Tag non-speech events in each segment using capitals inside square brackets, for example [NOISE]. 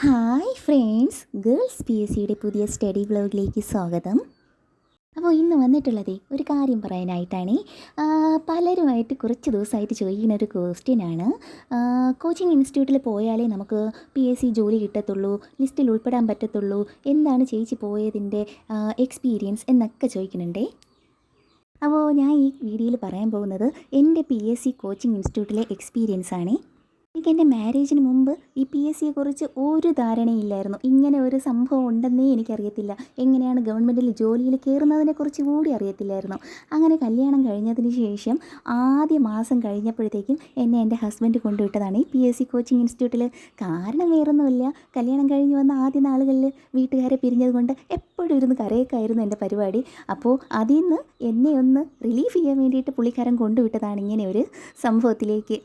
Hi friends girls P S സിയുടെ പുതിയ study വ്ലോഗിലേക്ക് സ്വാഗതം. അപ്പോൾ ഇന്ന് വന്നിട്ടുള്ളത് ഒരു കാര്യം പറയാനായിട്ടാണ്. പലരുമായിട്ട് കുറച്ച് ദിവസമായിട്ട് ചോദിക്കുന്ന ഒരു ക്വസ്റ്റ്യനാണ് കോച്ചിങ് ഇൻസ്റ്റിറ്റ്യൂട്ടിൽ പോയാലേ നമുക്ക് പി എസ് സി ജോലി കിട്ടത്തുള്ളൂ ലിസ്റ്റിൽ ഉൾപ്പെടാൻ പറ്റത്തുള്ളൂ എന്താണ് ചേച്ചി പോയതിന്റെ എക്സ്പീരിയൻസ് എന്നൊക്കെ ചോദിക്കുന്നുണ്ടേ. അപ്പോൾ ഞാൻ ഈ വീഡിയോയിൽ പറയാൻ പോകുന്നത് എന്റെ പി എസ് സി കോച്ചിങ് ഇൻസ്റ്റിറ്റ്യൂട്ടിലെ എക്സ്പീരിയൻസ് ആണ്. എനിക്ക് എന്റെ മാരേജിന് മുമ്പ് ഈ പി എസ് സിയെ കുറിച്ച് ഒരു ധാരണയില്ലായിരുന്നു. ഇങ്ങനെ ഒരു സംഭവം ഉണ്ടെന്നേ എനിക്കറിയത്തില്ല. എങ്ങനെയാണ് ഗവൺമെന്റിൽ ജോലിയിൽ കയറുന്നതിനെ കുറിച്ച് കൂടി അറിയത്തില്ലായിരുന്നു. അങ്ങനെ കല്യാണം കഴിഞ്ഞതിന് ശേഷം ആദ്യ മാസം കഴിഞ്ഞപ്പോഴത്തേക്കും എന്നെ എന്റെ ഹസ്ബൻഡ് കൊണ്ടുവിട്ടതാണ് ഈ പി എസ് സി കോച്ചിങ് ഇൻസ്റ്റിറ്റ്യൂട്ടിൽ കാരണം വേറൊന്നുമില്ല. കല്യാണം കഴിഞ്ഞ് വന്ന ആദ്യ നാളുകളിൽ വീട്ടുകാരെ പിരിഞ്ഞത് കൊണ്ട് എപ്പോഴും ഇരുന്ന് കരയൊക്കെയായിരുന്നു എന്റെ പരിപാടി. അപ്പോൾ അതിൽ നിന്ന് എന്നെ ഒന്ന് റിലീഫ് ചെയ്യാൻ വേണ്ടിയിട്ട് പുള്ളിക്കാരൻ കൊണ്ടുവിട്ടതാണ് ഇങ്ങനെ ഒരു സംഭവത്തിലേക്ക്.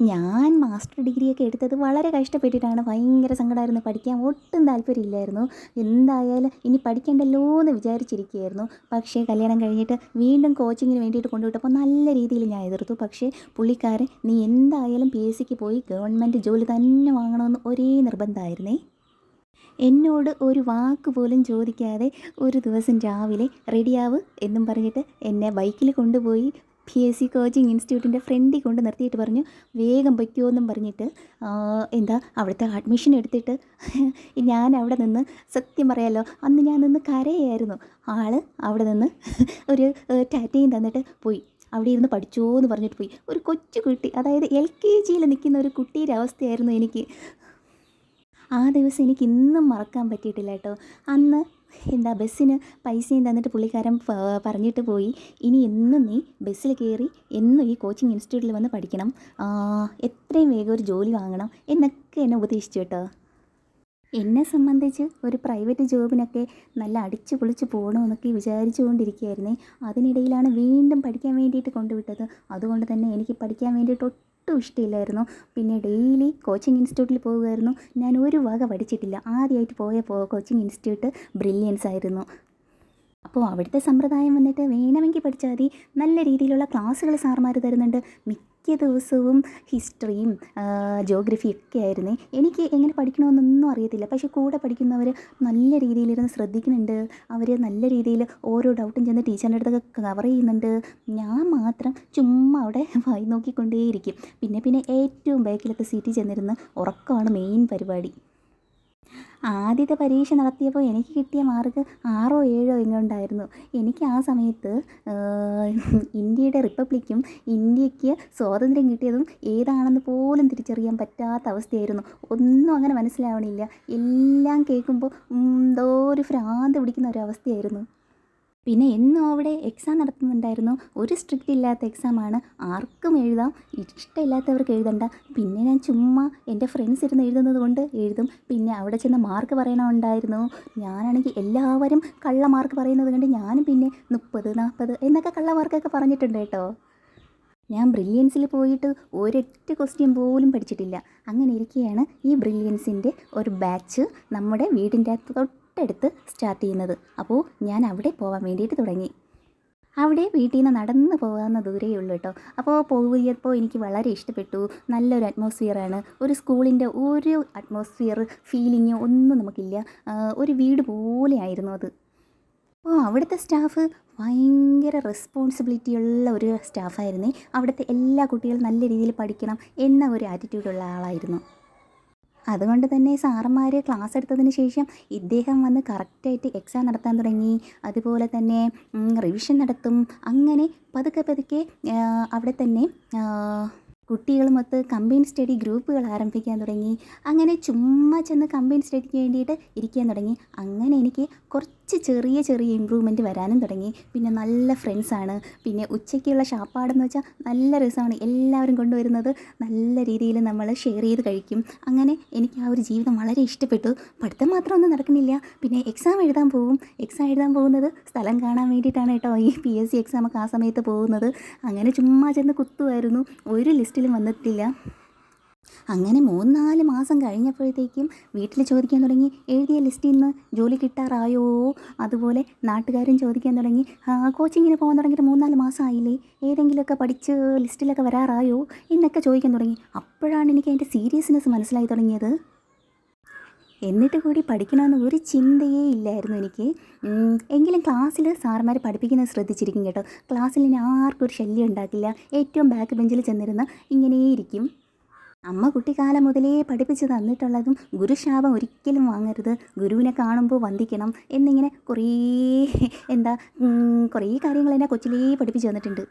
ഞാൻ മാസ്റ്റർ ഡിഗ്രിയൊക്കെ എടുത്തത് വളരെ കഷ്ടപ്പെട്ടിട്ടാണ്. ഭയങ്കര സങ്കടമായിരുന്നു പഠിക്കാൻ ഒട്ടും താല്പര്യമില്ലായിരുന്നു. എന്തായാലും ഇനി പഠിക്കണ്ടല്ലോ എന്ന് വിചാരിച്ചിരിക്കുകയായിരുന്നു. പക്ഷേ കല്യാണം കഴിഞ്ഞിട്ട് വീണ്ടും കോച്ചിങ്ങിന് വേണ്ടിയിട്ട് കൊണ്ടുവിട്ടപ്പോൾ നല്ല രീതിയിൽ ഞാൻ എതിർത്തു. പക്ഷേ പുള്ളിക്കാരൻ നീ എന്തായാലും പി എസ് സിക്ക് പോയി ഗവൺമെന്റ് ജോലി തന്നെ വാങ്ങണമെന്ന് ഒരേ നിർബന്ധമായിരുന്നേ? എന്നോട് ഒരു വാക്ക് പോലും ചോദിക്കാതെ ഒരു ദിവസം രാവിലെ റെഡിയാവ് എന്നും പറഞ്ഞിട്ട് എന്നെ ബൈക്കിൽ കൊണ്ടുപോയി പി എസ് സി കോച്ചിങ് ഇൻസ്റ്റിറ്റ്യൂട്ടിന്റെ ഫ്രണ്ടിൽ കൊണ്ട് നിർത്തിയിട്ട് പറഞ്ഞു വേഗം പൊയ്ക്കോ എന്നും പറഞ്ഞിട്ട് എന്താ അവിടുത്തെ അഡ്മിഷൻ എടുത്തിട്ട് [LAUGHS] ഞാൻ അവിടെ നിന്ന് സത്യം പറയാമല്ലോ അന്ന് ഞാൻ നിന്ന് കരയായിരുന്നു. ആൾ അവിടെ നിന്ന് [LAUGHS] ഒരു ടാറ്റയും തന്നിട്ട് പോയി. അവിടെ ഇരുന്ന് പഠിച്ചോ എന്ന് പറഞ്ഞിട്ട് പോയി. ഒരു കൊച്ചു കുട്ടി അതായത് എൽ കെ ജിയിൽ നിൽക്കുന്ന ഒരു കുട്ടിയുടെ അവസ്ഥയായിരുന്നു എനിക്ക്. ആ ദിവസം എനിക്ക് ഇന്നും മറക്കാൻ പറ്റിയിട്ടില്ല കേട്ടോ. അന്ന് എന്താ ബസ്സിന് പൈസയും തന്നിട്ട് പുള്ളിക്കാരൻ പറഞ്ഞിട്ട് പോയി. ഇനി എന്നും നീ ബസ്സിൽ കയറി എന്നും ഈ കോച്ചിങ് ഇൻസ്റ്റിറ്റ്യൂട്ടിൽ വന്ന് പഠിക്കണം. എത്രയും വേഗം ഒരു ജോലി വാങ്ങണം എന്നൊക്കെ എന്നെ ഉപദേശിച്ചു കേട്ടോ. എന്നെ സംബന്ധിച്ച് ഒരു പ്രൈവറ്റ് ജോബിനൊക്കെ നല്ല അടിച്ചു പൊളിച്ച് പോകണമെന്നൊക്കെ വിചാരിച്ചുകൊണ്ടിരിക്കുകയായിരുന്നേ. അതിനിടയിലാണ് വീണ്ടും പഠിക്കാൻ വേണ്ടിയിട്ട് കൊണ്ടുവിട്ടത്. അതുകൊണ്ട് തന്നെ എനിക്ക് പഠിക്കാൻ വേണ്ടിയിട്ട് ഒട്ടും ഇഷ്ടമില്ലായിരുന്നു. പിന്നെ ഡെയിലി കോച്ചിങ് ഇൻസ്റ്റിറ്റ്യൂട്ടിൽ പോകുമായിരുന്നു. ഞാൻ ഒരു വക പഠിച്ചിട്ടില്ല. ആദ്യമായിട്ട് പോയ കോച്ചിങ് ഇൻസ്റ്റിറ്റ്യൂട്ട് ബ്രില്യൻസ് ആയിരുന്നു. അപ്പോൾ അവിടുത്തെ സമ്പ്രദായം വന്നിട്ട് വേണമെങ്കിൽ പഠിച്ചാൽ മതി. നല്ല രീതിയിലുള്ള ക്ലാസ്സുകൾ സാർമാർ തരുന്നുണ്ട്. മിക്ക ദിവസവും ഹിസ്റ്ററിയും ജോഗ്രഫിയും ഒക്കെ ആയിരുന്നേ. എനിക്ക് എങ്ങനെ പഠിക്കണമെന്നൊന്നും അറിയത്തില്ല. പക്ഷേ കൂടെ പഠിക്കുന്നവർ നല്ല രീതിയിലിരുന്ന് ശ്രദ്ധിക്കുന്നുണ്ട്. അവർ നല്ല രീതിയിൽ ഓരോ ഡൗട്ടും ചെന്ന് ടീച്ചറിന്റെ അടുത്തൊക്കെ കവർ ചെയ്യുന്നുണ്ട്. ഞാൻ മാത്രം ചുമ്മാ അവിടെ വായി നോക്കിക്കൊണ്ടേയിരിക്കും. പിന്നെ പിന്നെ ഏറ്റവും ബാക്കിലത്തെ സീറ്റിൽ ചെന്നിരുന്ന് ഉറക്കമാണ് മെയിൻ പരിപാടി. ആദ്യത്തെ പരീക്ഷ നടത്തിയപ്പോൾ എനിക്ക് കിട്ടിയ മാർക്ക് ആറോ ഏഴോ എങ്ങുണ്ടായിരുന്നു. എനിക്ക് ആ സമയത്ത് ഇന്ത്യയുടെ റിപ്പബ്ലിക്കും ഇന്ത്യയ്ക്ക് സ്വാതന്ത്ര്യം കിട്ടിയതും ഏതാണെന്ന് പോലും തിരിച്ചറിയാൻ പറ്റാത്ത അവസ്ഥയായിരുന്നു. ഒന്നും അങ്ങനെ മനസ്സിലാവണില്ല. എല്ലാം കേൾക്കുമ്പോൾ എന്തോ ഒരു ഭ്രാന്ത് പിടിക്കുന്ന ഒരു അവസ്ഥയായിരുന്നു. പിന്നെ എന്നും അവിടെ എക്സാം നടത്തുന്നുണ്ടായിരുന്നു. ഒരു സ്ട്രിക്റ്റ് ഇല്ലാത്ത എക്സാമാണ് ആർക്കും എഴുതാം. ഇഷ്ടമില്ലാത്തവർക്ക് എഴുതണ്ട. പിന്നെ ഞാൻ ചുമ്മാ എന്റെ ഫ്രണ്ട്സ് ഇരുന്ന് എഴുതുന്നത് കൊണ്ട് എഴുതും. പിന്നെ അവിടെ ചെന്ന് മാർക്ക് പറയണമുണ്ടായിരുന്നു. ഞാനാണെങ്കിൽ എല്ലാവരും കള്ള മാർക്ക് പറയുന്നത് കണ്ട് ഞാനും പിന്നെ മുപ്പത് നാൽപ്പത് എന്നൊക്കെ കള്ള മാർക്കൊക്കെ പറഞ്ഞിട്ടുണ്ട് കേട്ടോ. ഞാൻ ബ്രില്യൻസിൽ പോയിട്ട് ഒരൊറ്റ ക്വസ്റ്റ്യൻ പോലും പഠിച്ചിട്ടില്ല. അങ്ങനെ ഇരിക്കുകയാണ് ഈ ബ്രില്യൻസിന്റെ ഒരു ബാച്ച് നമ്മുടെ വീടിന്റെ അകത്ത് തൊട്ടടുത്ത് സ്റ്റാർട്ട് ചെയ്യുന്നത്. അപ്പോൾ ഞാൻ അവിടെ പോകാൻ വേണ്ടിയിട്ട് തുടങ്ങി. അവിടെ വീട്ടിൽ നിന്ന് നടന്ന് പോകാവുന്ന ദൂരേ ഉള്ളൂ കേട്ടോ. അപ്പോൾ പോയപ്പോൾ എനിക്ക് വളരെ ഇഷ്ടപ്പെട്ടു. നല്ലൊരു അറ്റ്മോസ്ഫിയറാണ് ഒരു സ്കൂളിന്റെ ഒരു അറ്റ്മോസ്ഫിയർ ഫീലിംഗ് ഒന്നും നമുക്കില്ല. ഒരു വീട് പോലെ ആയിരുന്നു അത്. അപ്പോൾ അവിടുത്തെ സ്റ്റാഫ് ഭയങ്കര റെസ്പോൺസിബിലിറ്റി ഉള്ള ഒരു സ്റ്റാഫായിരുന്നേ അവിടുത്തെ എല്ലാ കുട്ടികളും നല്ല രീതിയിൽ പഠിക്കണം എന്ന ഒരു ആറ്റിറ്റ്യൂഡുള്ള ആളായിരുന്നു. അതുകൊണ്ട് തന്നെ സാറന്മാർ ക്ലാസ് എടുത്തതിന് ശേഷം ഇദ്ദേഹം വന്ന് കറക്റ്റായിട്ട് എക്സാം നടത്താൻ തുടങ്ങി. അതുപോലെ തന്നെ റിവിഷൻ നടത്തും. അങ്ങനെ പതുക്കെ പതുക്കെ അവിടെ തന്നെ കുട്ടികളുമൊത്ത് കമ്പൈൻ സ്റ്റഡി ഗ്രൂപ്പുകൾ ആരംഭിക്കാൻ തുടങ്ങി. അങ്ങനെ ചുമ്മാ ചെന്ന് കമ്പൈൻ സ്റ്റഡിക്ക് വേണ്ടിയിട്ട് ഇരിക്കാൻ തുടങ്ങി. അങ്ങനെ എനിക്ക് കുറച്ച് ചെറിയ ചെറിയ ഇമ്പ്രൂവ്മെന്റ് വരാനും തുടങ്ങി. പിന്നെ നല്ല ഫ്രണ്ട്സാണ് പിന്നെ ഉച്ചയ്ക്കുള്ള ഷാപ്പാടെന്ന് വെച്ചാൽ നല്ല രസമാണ് എല്ലാവരും കൊണ്ടുവരുന്നത്. നല്ല രീതിയിൽ നമ്മൾ ഷെയർ ചെയ്ത് കഴിക്കും. അങ്ങനെ എനിക്ക് ആ ഒരു ജീവിതം വളരെ ഇഷ്ടപ്പെട്ടു. പഠിത്തം മാത്രമൊന്നും നടക്കുന്നില്ല. പിന്നെ എക്സാം എഴുതാൻ പോകും എക്സാം എഴുതാൻ പോകുന്നത് സ്ഥലം കാണാൻ വേണ്ടിയിട്ടാണ് കേട്ടോ ഈ പി എസ് സി എക്സാമൊക്കെ ആ സമയത്ത് പോകുന്നത്. അങ്ങനെ ചുമ്മാ ചെന്ന് കുത്തുമായിരുന്നു ഒരു ലിസ്റ്റിലും വന്നിട്ടില്ല. അങ്ങനെ മൂന്നാൽ മാസം കഴിഞ്ഞപ്പോഴത്തേക്കും വീട്ടിൽ ചോദിക്കാൻ തുടങ്ങി എഴുതിയ ലിസ്റ്റിൽ നിന്ന് ജോലി കിട്ടാറായോ? അതുപോലെ നാട്ടുകാരും ചോദിക്കാൻ തുടങ്ങി "ആ, കോച്ചിങ്ങിന് പോകാൻ തുടങ്ങിയിട്ട് മൂന്നാൽ മാസമായില്ലേ ഏതെങ്കിലുമൊക്കെ പഠിച്ച് ലിസ്റ്റിലൊക്കെ വരാറായോ? എന്നൊക്കെ ചോദിക്കാൻ തുടങ്ങി. അപ്പോഴാണ് എനിക്ക് അതിന്റെ സീരിയസ്നെസ് മനസ്സിലായി തുടങ്ങിയത്. എന്നിട്ട് കൂടി പഠിക്കണമെന്ന് ഒരു ചിന്തയേ ഇല്ലായിരുന്നു എനിക്ക്. എങ്കിലും ക്ലാസ്സിൽ സാർമാർ പഠിപ്പിക്കുന്നത് ശ്രദ്ധിച്ചിരിക്കും കേട്ടോ. ക്ലാസ്സിൽ ഇനി ആർക്കും ഒരു ശല്യം ഉണ്ടാക്കില്ല. ഏറ്റവും ബാക്ക് ബെഞ്ചിൽ ചെന്നിരുന്ന് ഇങ്ങനെയിരിക്കും. അമ്മ കുട്ടിക്കാലം മുതലേ പഠിപ്പിച്ചു തന്നിട്ടുള്ളതും ഗുരുശാപം ഒരിക്കലും വാങ്ങരുത്. ഗുരുവിനെ കാണുമ്പോൾ വന്ദിക്കണം എന്നിങ്ങനെ കുറേ എന്താ കുറേ കാര്യങ്ങൾ എന്നെ കൊച്ചിലേ പഠിപ്പിച്ച് തന്നിട്ടുണ്ട്.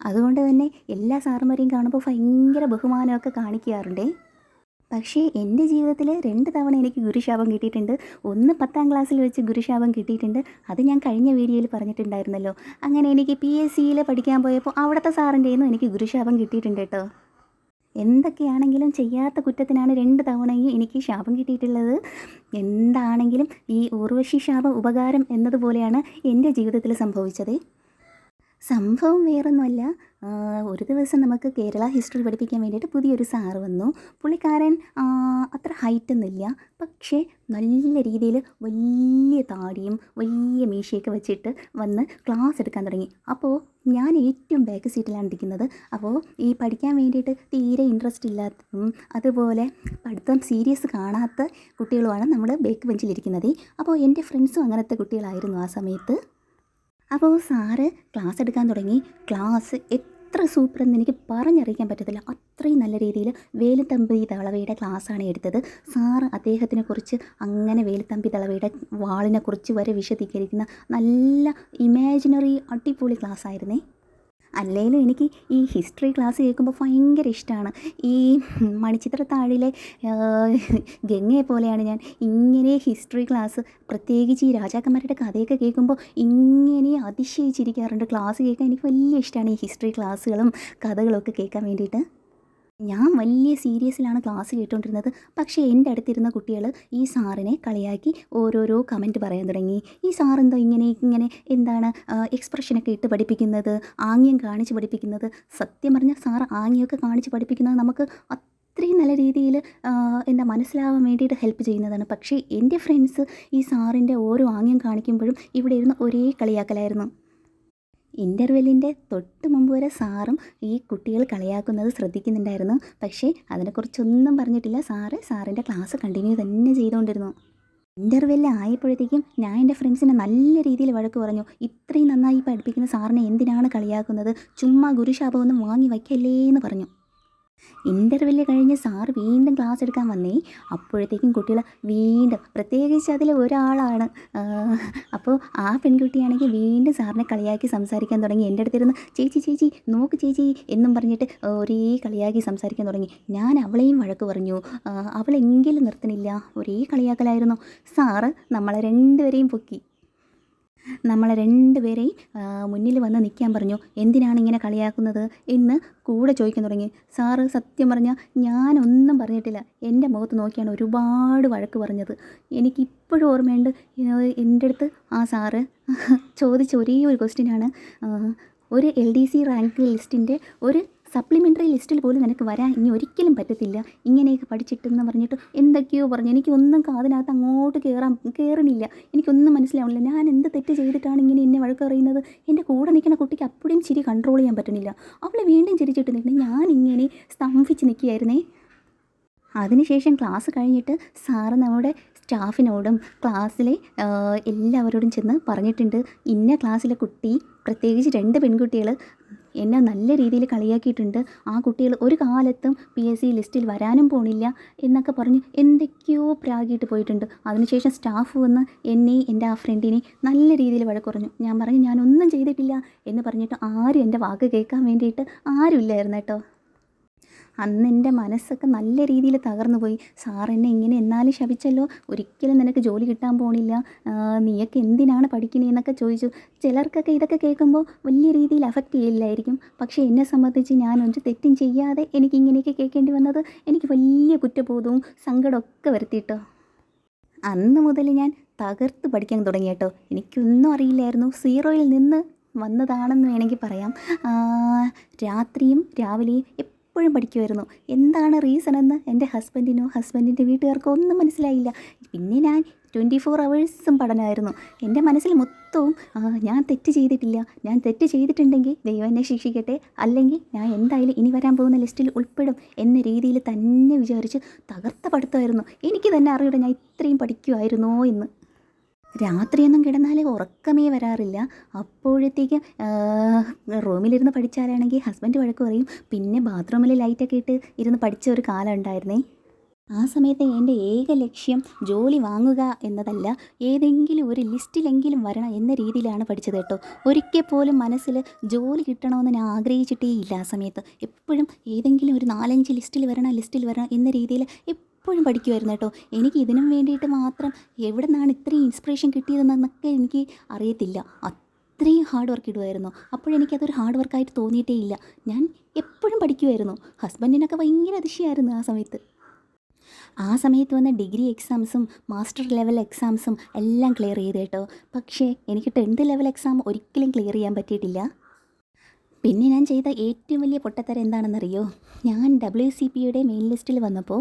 അതുകൊണ്ട് തന്നെ എല്ലാ സാറുമാരെയും കാണുമ്പോൾ ഭയങ്കര ബഹുമാനമൊക്കെ കാണിക്കാറുണ്ടേ. പക്ഷേ എന്റെ ജീവിതത്തിൽ രണ്ട് തവണ എനിക്ക് ഗുരുശാപം കിട്ടിയിട്ടുണ്ട്. ഒന്ന് പത്താം ക്ലാസ്സിൽ വെച്ച് ഗുരുശാപം കിട്ടിയിട്ടുണ്ട്. അത് ഞാൻ കഴിഞ്ഞ വീഡിയോയിൽ പറഞ്ഞിട്ടുണ്ടായിരുന്നല്ലോ. അങ്ങനെ എനിക്ക് പി എസ് സിയിൽ പഠിക്കാൻ പോയപ്പോൾ അവിടുത്തെ സാറിന്റെ എനിക്ക് ഗുരുശാപം കിട്ടിയിട്ടുണ്ട് കേട്ടോ. എന്തൊക്കെയാണെങ്കിലും ചെയ്യാത്ത കുറ്റത്തിനാണ് രണ്ട് തവണയും എനിക്ക് ശാപം കിട്ടിയിട്ടുള്ളത്. എന്താണെങ്കിലും ഈ ഊർവശി ശാപം ഉപകാരം എന്നതുപോലെയാണ് എന്റെ ജീവിതത്തിൽ സംഭവിച്ചത്. സംഭവം വേറൊന്നുമല്ല. ഒരു ദിവസം നമുക്ക് കേരള ഹിസ്റ്ററി പഠിപ്പിക്കാൻ വേണ്ടിയിട്ട് പുതിയൊരു സാറ് വന്നു. പുള്ളിക്കാരൻ അത്ര ഹൈറ്റൊന്നുമില്ല പക്ഷേ നല്ല രീതിയിൽ വലിയ താടിയും വലിയ മീശയൊക്കെ വെച്ചിട്ട് വന്ന് ക്ലാസ് എടുക്കാൻ തുടങ്ങി. അപ്പോൾ ഞാൻ ഏറ്റവും ബാക്ക് സീറ്റിലാണ് ഇരിക്കുന്നത്. അപ്പോൾ ഈ പഠിക്കാൻ വേണ്ടിയിട്ട് തീരെ ഇൻട്രസ്റ്റ് ഇല്ലാത്തതും അതുപോലെ പഠിത്തം സീരിയസ് കാണാത്ത കുട്ടികളുമാണ് നമ്മൾ ബാക്ക് ബെഞ്ചിലിരിക്കുന്നത് അപ്പോൾ എന്റെ ഫ്രണ്ട്സും അങ്ങനത്തെ കുട്ടികളായിരുന്നു ആ സമയത്ത്. അപ്പോൾ സാറ് ക്ലാസ് എടുക്കാൻ തുടങ്ങി. ക്ലാസ് എത്ര സൂപ്പർ എന്ന് എനിക്ക് പറഞ്ഞറിയിക്കാൻ പറ്റത്തില്ല. അത്രയും നല്ല രീതിയിൽ വേലുത്തമ്പി തളവയുടെ ക്ലാസ്സാണ് എടുത്തത്. സാറ് അദ്ദേഹത്തിനെ കുറിച്ച് അങ്ങനെ വേലുത്തമ്പി തളവയുടെ വാളിനെക്കുറിച്ച് വരെ വിശദീകരിക്കുന്ന നല്ല ഇമാജിനറി അടിപൊളി ക്ലാസ് ആയിരുന്നേ അല്ലെങ്കിലും എനിക്ക് ഈ ഹിസ്റ്ററി ക്ലാസ് കേൾക്കുമ്പോൾ ഭയങ്കര ഇഷ്ടമാണ്. ഈ മണിച്ചിത്രത്താഴിലെ ഗംഗയെ പോലെയാണ് ഞാൻ ഇങ്ങനെ ഹിസ്റ്ററി ക്ലാസ് പ്രത്യേകിച്ച് ഈ രാജാക്കന്മാരുടെ കഥയൊക്കെ കേൾക്കുമ്പോൾ ഇങ്ങനെ അതിശയിച്ചിരിക്കാറുണ്ട്. ക്ലാസ് കേൾക്കാൻ എനിക്ക് വലിയ ഇഷ്ടമാണ് ഈ ഹിസ്റ്ററി ക്ലാസ്സുകളും കഥകളൊക്കെ കേൾക്കാൻ വേണ്ടിയിട്ട്. ഞാൻ വലിയ സീരിയസിലാണ് ക്ലാസ് കേട്ടുകൊണ്ടിരുന്നത് പക്ഷേ എന്റെ അടുത്തിരുന്ന കുട്ടികൾ ഈ സാറിനെ കളിയാക്കി ഓരോരോ കമന്റ് പറയാൻ തുടങ്ങി. ഈ സാർ സാറെന്തോ ഇങ്ങനെ ഇങ്ങനെ എന്താണ് എക്സ്പ്രഷനൊക്കെ ഇട്ട് പഠിപ്പിക്കുന്നത് ആംഗ്യം കാണിച്ച് പഠിപ്പിക്കുന്നത്. സത്യം പറഞ്ഞാൽ സാർ ആംഗ്യമൊക്കെ കാണിച്ച് പഠിപ്പിക്കുന്നത് നമുക്ക് അത്രയും നല്ല രീതിയിൽ എന്താ മനസ്സിലാവാൻ വേണ്ടിയിട്ട് ഹെൽപ്പ് ചെയ്യുന്നതാണ്. പക്ഷേ എന്റെ ഫ്രണ്ട്സ് ഈ സാറിന്റെ ഓരോ ആംഗ്യം കാണിക്കുമ്പോഴും ഇവിടെ ഇരുന്ന് ഒരേ കളിയാക്കലായിരുന്നു. ഇന്റർവെല്ലിന്റെ തൊട്ട് മുമ്പ് വരെ സാറും ഈ കുട്ടികൾ കളിയാക്കുന്നത് ശ്രദ്ധിക്കുന്നുണ്ടായിരുന്നു. പക്ഷേ അതിനെക്കുറിച്ചൊന്നും പറഞ്ഞിട്ടില്ല. സാറ് സാറിന്റെ ക്ലാസ് കണ്ടിന്യൂ തന്നെ ചെയ്തുകൊണ്ടിരുന്നു. ഇന്റർവെല്ല് ആയപ്പോഴത്തേക്കും ഞാൻ എന്റെ ഫ്രണ്ട്സിനെ നല്ല രീതിയിൽ വഴക്ക് പറഞ്ഞു. ഇത്രയും നന്നായി പഠിപ്പിക്കുന്ന സാറിനെ എന്തിനാണ് കളിയാക്കുന്നത്? ചുമ്മാ ഗുരുശാപമൊന്നും വാങ്ങി വയ്ക്കല്ലേ എന്ന് പറഞ്ഞു. ഇന്റർവെല്ല് കഴിഞ്ഞ് സാറ് വീണ്ടും ക്ലാസ് എടുക്കാൻ വന്നേ. അപ്പോഴത്തേക്കും കുട്ടികൾ വീണ്ടും പ്രത്യേകിച്ച് അതിൽ ഒരാളാണ്. അപ്പോൾ ആ പെൺകുട്ടിയാണെങ്കിൽ വീണ്ടും സാറിനെ കളിയാക്കി സംസാരിക്കാൻ തുടങ്ങി. എന്റെ അടുത്തിരുന്ന് ചേച്ചി ചേച്ചി നോക്ക് ചേച്ചി എന്നും പറഞ്ഞിട്ട് ഒരേ കളിയാക്കി സംസാരിക്കാൻ തുടങ്ങി. ഞാൻ അവളെയും വഴക്ക് പറഞ്ഞു. അവളെങ്കിലും നിർത്തണില്ല ഒരേ കളിയാക്കലായിരുന്നു. സാറ് നമ്മളെ രണ്ടുപേരെയും പൊക്കി. നമ്മളെ രണ്ടുപേരെയും മുന്നിൽ വന്ന് നിൽക്കാൻ പറഞ്ഞു. എന്തിനാണ് ഇങ്ങനെ കളിയാക്കുന്നത് എന്ന് കൂടെ ചോദിക്കാൻ തുടങ്ങി. സാറ് സത്യം പറഞ്ഞാൽ ഞാനൊന്നും പറഞ്ഞിട്ടില്ല. എന്റെ മുഖത്ത് നോക്കിയാണ് ഒരുപാട് വഴക്ക് പറഞ്ഞത്. എനിക്കിപ്പോഴും ഓർമ്മയുണ്ട് എന്റെ അടുത്ത് ആ സാറ് ചോദിച്ച ഒരേ ഒരു ക്വസ്റ്റ്യനാണ് ഒരു എൽ ഡി സി റാങ്ക് ലിസ്റ്റിന്റെ ഒരു സപ്ലിമെന്ററി ലിസ്റ്റിൽ പോലും നിനക്ക് വരാൻ ഇനി ഒരിക്കലും പറ്റത്തില്ല. ഇങ്ങനെയൊക്കെ പഠിച്ചിട്ടെന്ന് പറഞ്ഞിട്ട് എന്തൊക്കെയോ പറഞ്ഞു. എനിക്കൊന്നും കാതിനകത്ത് അങ്ങോട്ട് കയറാൻ കയറണില്ല എനിക്കൊന്നും മനസ്സിലാവണില്ല. ഞാൻ എന്ത് തെറ്റ് ചെയ്തിട്ടാണ് ഇങ്ങനെ എന്നെ വഴക്ക് പറയുന്നത് എന്റെ കൂടെ നിൽക്കുന്ന കുട്ടിക്ക് അപ്പോഴും ചിരി കൺട്രോൾ ചെയ്യാൻ പറ്റണില്ല. അവൾ വീണ്ടും ചിരിച്ചിട്ട് നിൽക്കുന്നത് ഞാനിങ്ങനെ സ്തംഭിച്ച് നിൽക്കുകയായിരുന്നേ. അതിനുശേഷം ക്ലാസ് കഴിഞ്ഞിട്ട് സാറ് നമ്മുടെ സ്റ്റാഫിനോടും ക്ലാസ്സിലെ എല്ലാവരോടും ചെന്ന് പറഞ്ഞിട്ടുണ്ട്. ഇന്ന ക്ലാസ്സിലെ കുട്ടി പ്രത്യേകിച്ച് രണ്ട് പെൺകുട്ടികൾ എന്നെ നല്ല രീതിയിൽ കളിയാക്കിയിട്ടുണ്ട്. ആ കുട്ടികൾ ഒരു കാലത്തും പി എസ് സി ലിസ്റ്റിൽ വരാനും പോണില്ല എന്നൊക്കെ പറഞ്ഞ് എന്തൊക്കെയോ പ്രാഗിയിട്ട് പോയിട്ടുണ്ട്. അതിനുശേഷം സ്റ്റാഫ് വന്ന് എന്നെ എന്റെ ആ ഫ്രണ്ടിനെ നല്ല രീതിയിൽ വഴക്കുറഞ്ഞു. ഞാൻ പറഞ്ഞു ഞാനൊന്നും ചെയ്തിട്ടില്ല എന്ന് പറഞ്ഞിട്ട് ആരും എന്റെ വാക്ക് കേൾക്കാൻ വേണ്ടിയിട്ട് ആരുമില്ലായിരുന്നു കേട്ടോ. അന്ന് എന്റെ മനസ്സൊക്കെ നല്ല രീതിയിൽ തകർന്നു പോയി സാർ എന്നെ ഇങ്ങനെ എന്നാലും ശപിച്ചല്ലോ? ഒരിക്കലും നിനക്ക് ജോലി കിട്ടാൻ പോണില്ല. നീയൊക്കെ എന്തിനാണ് പഠിക്കണേന്നൊക്കെ ചോദിച്ചു. ചിലർക്കൊക്കെ ഇതൊക്കെ കേൾക്കുമ്പോൾ വലിയ രീതിയിൽ അഫക്റ്റ് ചെയ്യില്ലായിരിക്കും പക്ഷേ എന്നെ സംബന്ധിച്ച് ഞാൻ തെറ്റും ചെയ്യാതെ എനിക്ക് ഇങ്ങനെയൊക്കെ കേൾക്കേണ്ടി വന്നത് എനിക്ക് വലിയ കുറ്റബോധവും സങ്കടമൊക്കെ വരുത്തിയിട്ടോ. അന്ന് മുതൽ ഞാൻ തകർത്ത് പഠിക്കാൻ തുടങ്ങി കേട്ടോ. എനിക്കൊന്നും അറിയില്ലായിരുന്നു. സീറോയിൽ നിന്ന് വന്നതാണെന്ന് വേണമെങ്കിൽ പറയാം. രാത്രിയും രാവിലെയും എപ്പോഴും പഠിക്കുമായിരുന്നു. എന്താണ് റീസൺ എന്ന് എന്റെ ഹസ്ബൻഡിനോ ഹസ്ബൻഡിന്റെ വീട്ടുകാർക്കോ ഒന്നും മനസ്സിലായില്ല. പിന്നെ ഞാൻ ട്വന്റി ഫോർ അവേഴ്സും പഠനമായിരുന്നു. എന്റെ മനസ്സിൽ മൊത്തവും ഞാൻ തെറ്റ് ചെയ്തിട്ടില്ല. ഞാൻ തെറ്റ് ചെയ്തിട്ടുണ്ടെങ്കിൽ ദൈവം എന്നെ ശിക്ഷിക്കട്ടെ. അല്ലെങ്കിൽ ഞാൻ എന്തായാലും ഇനി വരാൻ പോകുന്ന ലിസ്റ്റിൽ ഉൾപ്പെടും എന്ന രീതിയിൽ തന്നെ വിചാരിച്ച് തകർത്ത പഠിത്തമായിരുന്നു. എനിക്ക് തന്നെ അറിയൂടെ ഞാൻ ഇത്രയും പഠിക്കുമായിരുന്നോ എന്ന്. രാത്രിയൊന്നും കിടന്നാലേ ഉറക്കമേ വരാറില്ല. അപ്പോഴത്തേക്കും റൂമിലിരുന്ന് പഠിച്ചാലാണെങ്കിൽ ഹസ്ബൻഡ് വഴക്ക് പറയും പിന്നെ ബാത്റൂമിൽ ലൈറ്റൊക്കെ ഇട്ട് ഇരുന്ന് പഠിച്ച ഒരു കാലം ഉണ്ടായിരുന്നേ. ആ സമയത്ത് എന്റെ ഏക ലക്ഷ്യം ജോലി വാങ്ങുക എന്നതല്ല ഏതെങ്കിലും ഒരു ലിസ്റ്റിലെങ്കിലും വരണം എന്ന രീതിയിലാണ് പഠിച്ചത് കേട്ടോ. ഒരിക്കൽ പോലും മനസ്സിൽ ജോലി കിട്ടണമെന്ന് ഞാൻ ആഗ്രഹിച്ചിട്ടേ ഇല്ല ആ സമയത്ത്. എപ്പോഴും ഏതെങ്കിലും ഒരു നാലഞ്ച് ലിസ്റ്റിൽ വരണം ലിസ്റ്റിൽ വരണം എന്ന രീതിയിൽ എപ്പോഴും പഠിക്കുമായിരുന്നു കേട്ടോ. എനിക്ക് ഇതിനും വേണ്ടിയിട്ട് മാത്രം എവിടെ നിന്നാണ് ഇത്രയും ഇൻസ്പിറേഷൻ കിട്ടിയതെന്നൊക്കെ എനിക്ക് അറിയത്തില്ല. അത്രയും ഹാർഡ് വർക്ക് ഇടുമായിരുന്നു അപ്പോഴെനിക്കതൊരു ഹാർഡ് വർക്കായിട്ട് തോന്നിയിട്ടേ ഇല്ല. ഞാൻ എപ്പോഴും പഠിക്കുമായിരുന്നു ഹസ്ബൻഡിനൊക്കെ ഭയങ്കര അതിശയമായിരുന്നു ആ സമയത്ത്. ആ സമയത്ത് വന്ന ഡിഗ്രി എക്സാംസും മാസ്റ്റർ ലെവൽ എക്സാംസും എല്ലാം ക്ലിയർ ചെയ്ത് കേട്ടോ. പക്ഷേ എനിക്ക് ടെൻത്ത് ലെവൽ എക്സാം ഒരിക്കലും ക്ലിയർ ചെയ്യാൻ പറ്റിയിട്ടില്ല. പിന്നെ ഞാൻ ചെയ്ത ഏറ്റവും വലിയ പൊട്ടത്തരം എന്താണെന്നറിയോ? ഞാൻ ഡബ്ല്യു സി പിയുടെ മെയിൻ ലിസ്റ്റിൽ വന്നപ്പോൾ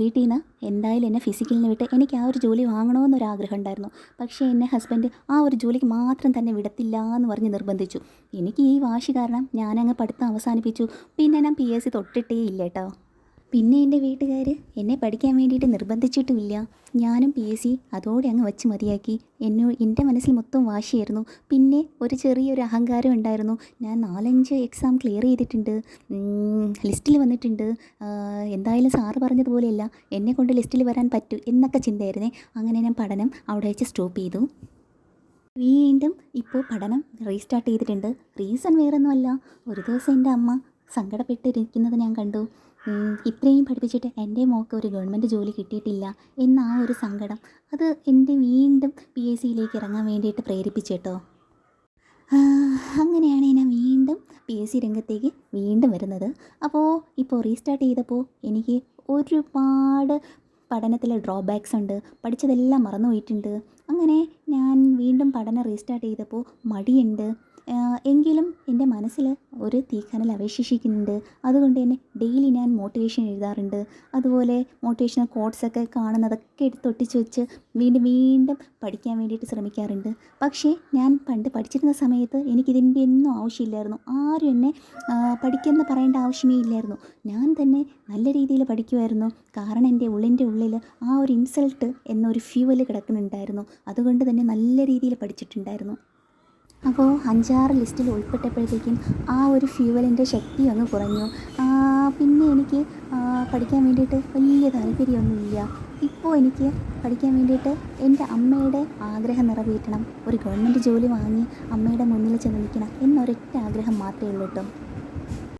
വീട്ടിൽ നിന്ന് എന്തായാലും എന്നെ ഫിസിക്കലിന് വിട്ട് എനിക്ക് ആ ഒരു ജോലി വാങ്ങണമെന്നൊരാഗ്രഹം ഉണ്ടായിരുന്നു പക്ഷേ എന്നെ ഹസ്ബൻഡ് ആ ഒരു ജോലിക്ക് മാത്രം തന്നെ വിടത്തില്ല എന്ന് പറഞ്ഞ് നിർബന്ധിച്ചു. എനിക്ക് ഈ വാശി കാരണം ഞാനങ്ങ് പഠിത്തം അവസാനിപ്പിച്ചു. പിന്നെ ഞാൻ പി എസ് സി തൊട്ടിട്ടേ ഇല്ല കേട്ടോ. പിന്നെ എന്റെ വീട്ടുകാർ എന്നെ പഠിക്കാൻ വേണ്ടിയിട്ട് നിർബന്ധിച്ചിട്ടുമില്ല. ഞാനും പി എസ് സി അതോടെ അങ്ങ് വച്ച് മതിയാക്കി. എന്നോ എന്റെ മനസ്സിൽ മൊത്തം വാശിയായിരുന്നു. പിന്നെ ഒരു ചെറിയൊരു അഹങ്കാരം ഉണ്ടായിരുന്നു. ഞാൻ നാലഞ്ച് എക്സാം ക്ലിയർ ചെയ്തിട്ടുണ്ട്. ലിസ്റ്റിൽ വന്നിട്ടുണ്ട്. എന്തായാലും സാറ് പറഞ്ഞതുപോലെയല്ല. എന്നെ കൊണ്ട് ലിസ്റ്റിൽ വരാൻ പറ്റൂ എന്നൊക്കെ ചിന്തയായിരുന്നേ. അങ്ങനെ ഞാൻ പഠനം അവിടെ വെച്ച് സ്റ്റോപ്പ് ചെയ്തു. വീണ്ടും ഇപ്പോൾ പഠനം റീസ്റ്റാർട്ട് ചെയ്തിട്ടുണ്ട്. റീസൺ വേറൊന്നുമല്ല. ഒരു ദിവസം എന്റെ അമ്മ സങ്കടപ്പെട്ടിരിക്കുന്നത് ഞാൻ കണ്ടു. ഇത്രയും പഠിപ്പിച്ചിട്ട് എന്റെ മോൾക്ക് ഒരു ഗവൺമെന്റ് ജോലി കിട്ടിയിട്ടില്ല എന്ന ആ ഒരു സങ്കടം അത് എന്റെ വീണ്ടും പി എസ് സിയിലേക്ക് ഇറങ്ങാൻ വേണ്ടിയിട്ട് പ്രേരിപ്പിച്ചു കേട്ടോ ആ, അങ്ങനെയാണ് ഞാൻ വീണ്ടും പി എസ് സി രംഗത്തേക്ക് വീണ്ടും വരുന്നത്. അപ്പോൾ ഇപ്പോൾ റീസ്റ്റാർട്ട് ചെയ്തപ്പോൾ എനിക്ക് ഒരുപാട് പഠനത്തിലെ ഡ്രോബാക്സ് ഉണ്ട് പഠിച്ചതെല്ലാം മറന്നു പോയിട്ടുണ്ട് അങ്ങനെ ഞാൻ വീണ്ടും പഠനം റീസ്റ്റാർട്ട് ചെയ്തപ്പോൾ മടിയുണ്ട്. എങ്കിലും എന്റെ മനസ്സിൽ ഒരു തീക്കനൽ അവശേഷിക്കുന്നുണ്ട്. അതുകൊണ്ട് തന്നെ ഡെയിലി ഞാൻ മോട്ടിവേഷൻ എഴുതാറുണ്ട്. അതുപോലെ മോട്ടിവേഷണൽ കോട്ട്സൊക്കെ കാണുന്നതൊക്കെ എടുത്തൊട്ടിച്ച് വെച്ച് വീണ്ടും വീണ്ടും പഠിക്കാൻ വേണ്ടിയിട്ട് ശ്രമിക്കാറുണ്ട്. പക്ഷേ ഞാൻ പണ്ട് പഠിച്ചിരുന്ന സമയത്ത് എനിക്കിതിന്റെ ഒന്നും ആവശ്യമില്ലായിരുന്നു. ആരും എന്നെ പഠിക്കുമെന്ന് പറയേണ്ട ആവശ്യമേ ഇല്ലായിരുന്നു. ഞാൻ തന്നെ നല്ല രീതിയിൽ പഠിക്കുമായിരുന്നു. കാരണം എന്റെ ഉള്ളിന്റെ ഉള്ളിൽ ആ ഒരു ഇൻസൾട്ട് എന്നൊരു ഫ്യൂവൽ കിടക്കുന്നുണ്ടായിരുന്നു. അതുകൊണ്ട് തന്നെ നല്ല രീതിയിൽ പഠിച്ചിട്ടുണ്ടായിരുന്നു. അപ്പോൾ അഞ്ചാറ് ലിസ്റ്റിൽ ഉൾപ്പെട്ടപ്പോഴത്തേക്കും ആ ഒരു ഫ്യൂവലിന്റെ ശക്തി ഒന്ന് കുറഞ്ഞു. പിന്നെ എനിക്ക് പഠിക്കാൻ വേണ്ടിയിട്ട് വലിയ താല്പര്യമൊന്നുമില്ല. ഇപ്പോൾ എനിക്ക് പഠിക്കാൻ വേണ്ടിയിട്ട് എന്റെ അമ്മയുടെ ആഗ്രഹം നിറവേറ്റണം. ഒരു ഗവൺമെന്റ് ജോലി വാങ്ങി അമ്മയുടെ മുന്നിൽ ചെന്ന് നിൽക്കണം എന്നൊരൊറ്റ ആഗ്രഹം മാത്രമേ ഉള്ളൂ കേട്ടോ.